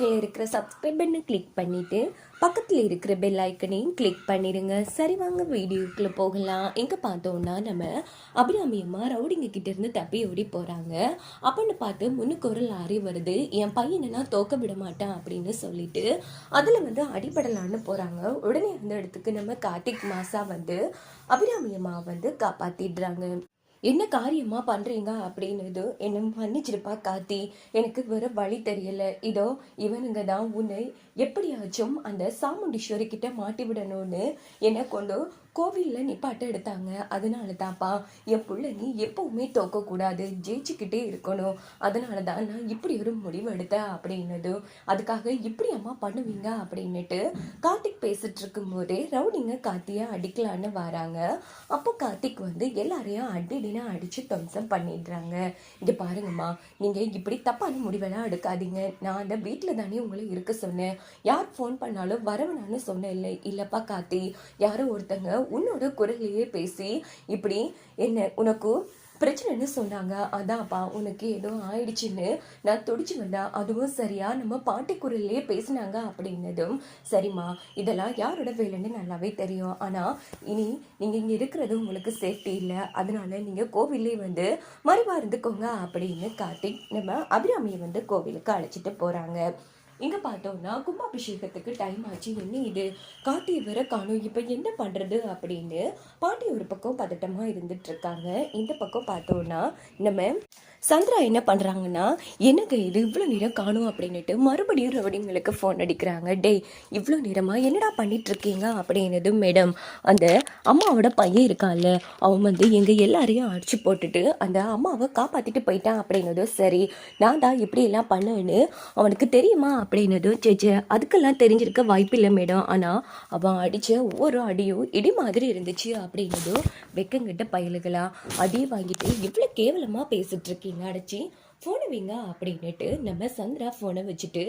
கீழே இருக்கிற சப்ஸ்கிரைப் பண்ணு கிளிக் பண்ணிவிட்டு பக்கத்தில் இருக்கிற பெல் ஐக்கனையும் கிளிக் பண்ணிடுங்க சரி வாங்க வீடியோக்குள்ளே போகலாம். எங்கே பார்த்தோன்னா நம்ம அபிராமியம்மா ரவுடிங்க கிட்டேருந்து தப்பி ஓடி போகிறாங்க அப்படின்னு பார்த்து முன்னுக்கு ஒரு லாரி வருது. என் பையனெல்லாம் தோக்க விட மாட்டான் அப்படின்னு சொல்லிட்டு அதில் வந்து அடிபடலான்னு போகிறாங்க உடனே அந்த இடத்துக்கு நம்ம கார்த்திக் மாசா வந்து அபிராமியம்மா வந்து காப்பாற்றிடுறாங்க என்ன காரியமாக பண்ணுறீங்க அப்படின்னு என்னை மன்னிச்சிருப்பா காத்தி எனக்கு வேற வழி தெரியல. இதோ இவனுங்க தான் உன்னை எப்படியாச்சும் அந்த சாமுண்டீஸ்வரி கிட்ட மாட்டி விடணும்னு என்னை கொண்டு கோவிலில் நீ பாட்டு எடுத்தாங்க. அதனால தான்ப்பா என் பிள்ளை நீ எப்பவுமே தோக்கக்கூடாது ஜெயிச்சுக்கிட்டே இருக்கணும். அதனால தான் நான் இப்படி ஒரு முடிவு எடுத்தேன் அப்படின்னதும் அதுக்காக இப்படி அம்மா பண்ணுவீங்க அப்படின்னுட்டு கார்த்திக் பேசிட்டு இருக்கும்போதே ரவுடிங்க கார்த்திய அடிக்கலான்னு வராங்க. அப்போ கார்த்திக் வந்து எல்லாரையும் அடிடினா அடித்து துவம்சம் பண்ணிடுறாங்க. இங்கே பாருங்கம்மா நீங்கள் இப்படி தப்பான முடிவெல்லாம் எடுக்காதீங்க. நான் அந்த வீட்டில் தானே உங்களை இருக்க சொன்னேன். யார் ஃபோன் பண்ணாலும் வரவனான்னு சொன்னேன் இல்லை இல்லைப்பா கார்த்தி. யாரோ ஒருத்தங்க உன்னோட குரலையே பேசி இப்படி என்ன உனக்கு பிரச்சனைன்னு சொன்னாங்க. அதான்ப்பா உனக்கு ஏதோ ஆயிடுச்சுன்னு நான் துடிச்சு வந்தேன் அதுவும் சரியா? நம்ம பாட்டி குரல்லையே பேசினாங்க அப்படின்னதும் சரிம்மா இதெல்லாம் யாரோட வேலைன்னு நல்லாவே தெரியும். ஆனால் இனி நீங்கள் இங்கே இருக்கிறது உங்களுக்கு சேஃப்டி இல்லை. அதனால நீங்கள் கோவிலே வந்து மறைவா இருந்துக்கோங்க அப்படின்னு கார்த்திக் நம்ம அபிராமியை வந்து கோவிலுக்கு அழைச்சிட்டு போகிறாங்க இங்கே பார்த்தோம்னா கும்பாபிஷேகத்துக்கு டைம் ஆச்சு. என்ன இது? கார்த்தி வர காணும். இப்போ என்ன பண்ணுறது அப்படின்னு பாட்டி ஒரு பக்கம் பதட்டமாக இருந்துட்டு இருக்காங்க. இந்த பக்கம் பார்த்தோம்னா நம்ம சந்திரா என்ன பண்ணுறாங்கன்னா எனக்கு இது இவ்வளோ நேரம் காணும் அப்படின்னுட்டு மறுபடியும் ரவுடிங்களுக்கு ஃபோன் அடிக்கிறாங்க. டேய் இவ்வளோ நேரமாக என்னடா பண்ணிகிட்ருக்கீங்க அப்படின்னது மேடம் அந்த அம்மாவோட பையன் இருக்கான்ல அவன் வந்து எங்கள் எல்லாரையும் அடிச்சு போட்டுட்டு அந்த அம்மாவை காப்பாற்றிட்டு போயிட்டான் அப்படின்னதும் சரி நான் தான் இப்படி எல்லாம் பண்ணேன்னு அவனுக்கு தெரியுமா? அப்படின்னதும் சேச்சே அதுக்கெல்லாம் தெரிஞ்சிருக்க வாய்ப்பில்லை மேடம் ஆனால் அவன் அடித்த ஒவ்வொரு அடியும் இடி மாதிரி இருந்துச்சு அப்படின்னதும் வெக்கங்கிட்ட பயலுகளா அடியை வாங்கிட்டு இவ்வளோ கேவலமாக பேசிட்டு இருக்கீங்க அடிச்சு ஃபோனை வைங்க அப்படின்னுட்டு நம்ம சந்திரா ஃபோனை வச்சுட்டு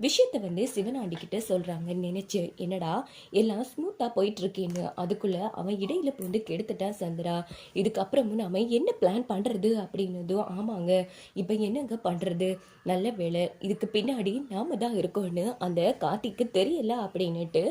விஷயத்தை வந்து சிவனாண்டிக்கிட்ட சொல்கிறாங்க நினச்சி என்னடா எல்லாம் ஸ்மூத்தாக போயிட்டுருக்கேன்னு. அதுக்குள்ளே அவன் இடையில பூந்து கெடுத்துட்டான் சந்திரா. இதுக்கப்புறமும் நாம என்ன பிளான் பண்ணுறது அப்படின்னதும் ஆமாங்க இப்போ என்னங்க பண்ணுறது நல்ல வேலை இதுக்கு பின்னாடி நாம தான் இருக்கோம்னு அந்த கார்த்திக்கு தெரியல அப்படின்னுட்டு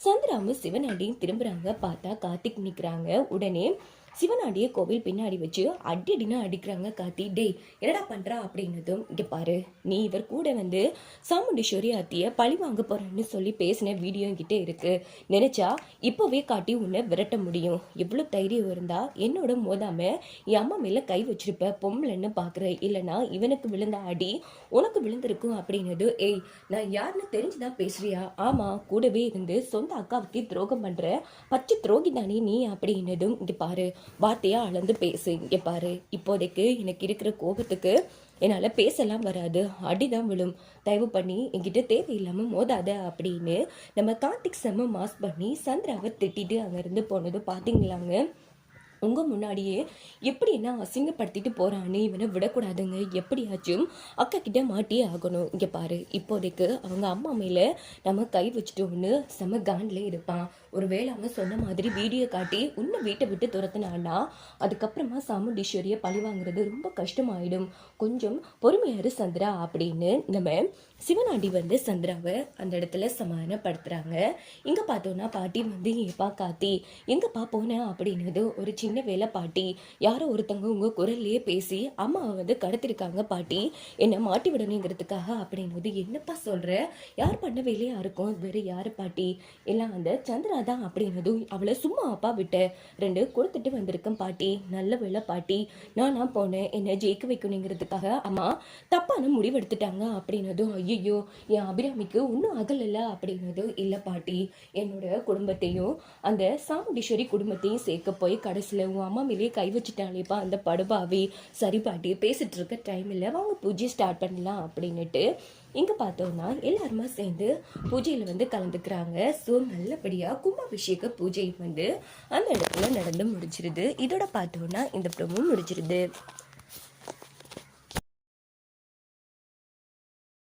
சந்திராவும் சிவனாண்டியும் திரும்புகிறாங்க பார்த்தா கார்த்திக் நிற்கிறாங்க உடனே சிவனாண்டிய கோவில் பின்னாடி வச்சு அடி அடினா அடிக்கிறாங்க காத்தி டேய் என்னடா பண்ணுறா அப்படின்னதும் இங்கே பாரு நீ இவர் கூட வந்து சாமுண்டீஸ்வரி அத்தியை பழி வாங்க போகிறேன்னு சொல்லி பேசின வீடியோ கிட்ட இருக்குது நினச்சா இப்போவே காட்டி உன்னை விரட்ட முடியும். எவ்வளோ தைரியம் இருந்தால் என்னோட மோதாம என் அம்மா மேலே கை வச்சிருப்ப பொம்பளைன்னு பார்க்குறேன் இல்லைனா இவனுக்கு விழுந்த அடி உனக்கு விழுந்திருக்கும் அப்படின்னது. ஏய் நான் யாருன்னு தெரிஞ்சுதான் பேசுறியா? ஆமாம் கூடவே இருந்து சொந்த அக்காவுக்கு துரோகம் பண்ணுற பச்சை துரோகி தானே நீ அப்படின்னதும் இங்கே பாரு. வார்த்தையாக அளந்து பேசு. இங்கே பாரு. இப்போதைக்கு எனக்கு இருக்கிற கோபத்துக்கு என்னால் பேசலாம் வராது. அடிதான் விழும். தயவு பண்ணி என்கிட்ட தேவையில்லாமல் மோதாத அப்படின்னு நம்ம கார்த்திக் செம்ம மாஸ் பண்ணி சந்திராவை திட்டிட்டு அங்கேருந்து போனது பார்த்தீங்களாங்க உங்கள் முன்னாடியே எப்படி என்ன அசிங்கப்படுத்திட்டு போகிறான்னு இவனை விடக்கூடாதுங்க. எப்படியாச்சும் அக்கா கிட்ட மாட்டியே ஆகணும். இங்கே பாரு இப்போதைக்கு அவங்க அம்மா மேலே நம்ம கை வச்சுட்டோம்னு செம காண்டில் இருப்பான். ஒருவேளை அவன் சொன்ன மாதிரி வீடியோ காட்டி உன்னை வீட்டை விட்டு துரத்துனான்னா அதுக்கப்புறமா சாமுண்டீஸ்வரியை பழி வாங்குறது ரொம்ப கஷ்டமாயிடும். கொஞ்சம் பொறுமையாரு சந்திரா அப்படின்னு நம்ம சிவனாண்டி வந்து சந்திராவை அந்த இடத்துல சமாதானப்படுத்துகிறாங்க இங்கே பார்த்தோன்னா பாட்டி வந்து ஏப்பா காத்தி எங்கப்பா போன? அப்படின்னது ஒரு சின்ன வேலை பாட்டி. யாரோ ஒருத்தவங்க உங்க குரல்லையே பேசி அம்மாவை வந்து கடத்திருக்காங்க பாட்டி. என்னை மாட்டி விடணுங்கிறதுக்காக அப்படின்னது என்னப்பா சொல்கிற யார் பண்ண வேலையாக இருக்கும்? வேற யாரு பாட்டி? எல்லாம் அந்த சந்திரா தான் அப்படின்னதும் அவளை சும்மா அப்பா விட்ட. ரெண்டு கொடுத்துட்டு வந்திருக்கேன் பாட்டி. நல்ல வேலை பாட்டி. நானா போனேன். என்னை ஜெயிக்க வைக்கணுங்கிறதுக்காக. அம்மா தப்பான முடிவெடுத்துட்டாங்க. அப்படின்னதும் ஐயோ என் அபிராமிக்கு ஒன்றும் அகலல்ல. அப்படின்னதும் இல்லை பாட்டி. என்னோட குடும்பத்தையும் அந்த சாமுண்டீஸ்வரி குடும்பத்தையும் சேர்க்க போய் கடைசியில் உன் அம்மா மேலேயே கை வச்சுட்டாலேப்பா அந்த படுபாவி சரி பாட்டி பேசிட்டு இருக்க டைம் இல்லை வாங்க பூஜை ஸ்டார்ட் பண்ணலாம் அப்படின்னுட்டு இங்கே பார்த்தோம்னா எல்லாருமா சேர்ந்து பூஜையில் வந்து கலந்துக்கிறாங்க. ஸோ நல்லபடியாக கும்பாபிஷேக பூஜை வந்து அந்த இடத்துல நடந்து முடிச்சிருது இதோட பார்த்தோன்னா இந்த ப்ரோமோ முடிச்சிருது